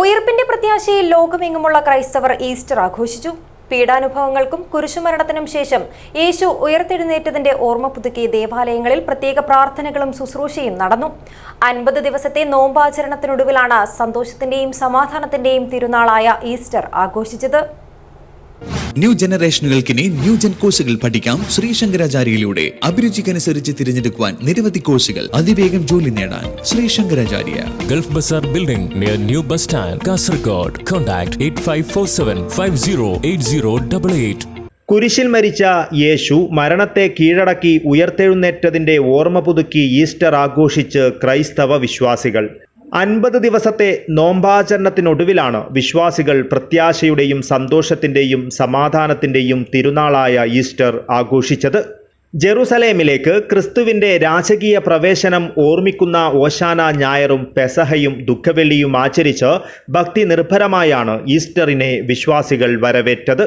ഉയർപ്പിന്റെ പ്രത്യാശയിൽ ലോകമെങ്ങുമുള്ള ക്രൈസ്തവർ ഈസ്റ്റർ ആഘോഷിച്ചു. പീഡാനുഭവങ്ങൾക്കും കുരിശുമരണത്തിനും ശേഷം യേശു ഉയർത്തെഴുന്നേറ്റതിന്റെ ഓർമ്മ പുതുക്കി ദേവാലയങ്ങളിൽ പ്രത്യേക പ്രാർത്ഥനകളും ശുശ്രൂഷയും നടന്നു. അൻപത് ദിവസത്തെ നോമ്പാചരണത്തിനൊടുവിലാണ് സന്തോഷത്തിന്റെയും സമാധാനത്തിന്റെയും തിരുനാളായ ഈസ്റ്റർ ആഘോഷിച്ചത്. ന്യൂ ജനറേഷനുകൾക്കിനി ന്യൂ ജൻ കോഴ്സുകൾ പഠിക്കാം ശ്രീ ശങ്കരാചാര്യയിലൂടെ അഭിരുചിക്കനുസരിച്ച് തിരഞ്ഞെടുക്കുവാൻ നിരവധി കോഴ്സുകൾ അതിവേഗം ജോലി നേടാൻ Shri Shankaracharya Gulf bazaar building near new bus stand Kasaragod contact eight five four seven five zero eight zero double eight കുരിശിൽ മരിച്ച യേശു മരണത്തെ കീഴടക്കി ഉയർത്തെഴുന്നേറ്റതിന്റെ ഓർമ്മ പുതുക്കി ഈസ്റ്റർ ആഘോഷിച്ച് ക്രൈസ്തവ വിശ്വാസികൾ. അൻപത് ദിവസത്തെ നോമ്പാചരണത്തിനൊടുവിലാണ് വിശ്വാസികൾ പ്രത്യാശയുടെയും സന്തോഷത്തിന്റെയും സമാധാനത്തിന്റെയും തിരുനാളായ ഈസ്റ്റർ ആഘോഷിച്ചത്. ജെറുസലേമിലേക്ക് ക്രിസ്തുവിന്റെ രാജകീയ പ്രവേശനം ഓർമ്മിക്കുന്ന ഓശാന ഞായറും പെസഹയും ദുഃഖവെള്ളിയും ആചരിച്ച് ഭക്തി നിർഭരമായാണ് ഈസ്റ്ററിനെ വിശ്വാസികൾ വരവേറ്റത്.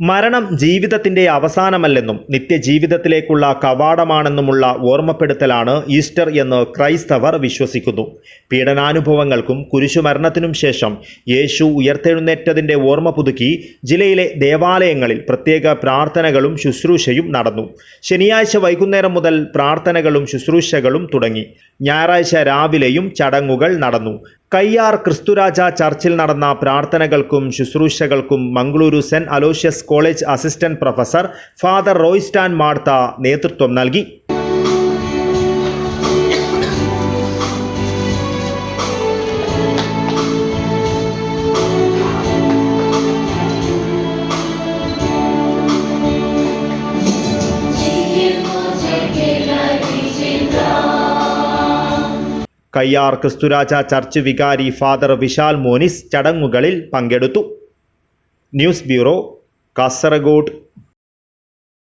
മരണം ജീവിതത്തിന്റെ അവസാനമല്ലെന്നും നിത്യജീവിതത്തിലേക്കുള്ള കവാടമാണെന്നുമുള്ള ഓർമ്മപ്പെടുത്തലാണ് ഈസ്റ്റർ എന്ന് ക്രൈസ്തവർ വിശ്വസിക്കുന്നു. പീഡനാനുഭവങ്ങൾക്കും കുരിശുമരണത്തിനും ശേഷം യേശു ഉയർത്തെഴുന്നേറ്റതിന്റെ ഓർമ്മ പുതുക്കി ജില്ലയിലെ ദേവാലയങ്ങളിൽ പ്രത്യേക പ്രാർത്ഥനകളും ശുശ്രൂഷയും നടന്നു. ശനിയാഴ്ച വൈകുന്നേരം മുതൽ പ്രാർത്ഥനകളും ശുശ്രൂഷകളും തുടങ്ങി. ഞായറാഴ്ച രാവിലെയും ചടങ്ങുകൾ നടന്നു. കയ്യാർ ക്രിസ്തുരാജ ചർച്ചിൽ നടന്ന പ്രാർത്ഥനകൾക്കും ശുശ്രൂഷകൾക്കും Mangaluru Saint Aloysius college assistant professor father Royston Martha നേതൃത്വം നൽകി. കയ്യാർ ക്രിസ്തുരാജ ചർച്ച് വികാരി ഫാദർ വിശാൽ മോനിസ് ചടങ്ങുകളിൽ പങ്കെടുത്തു. News bureau Kasaragod.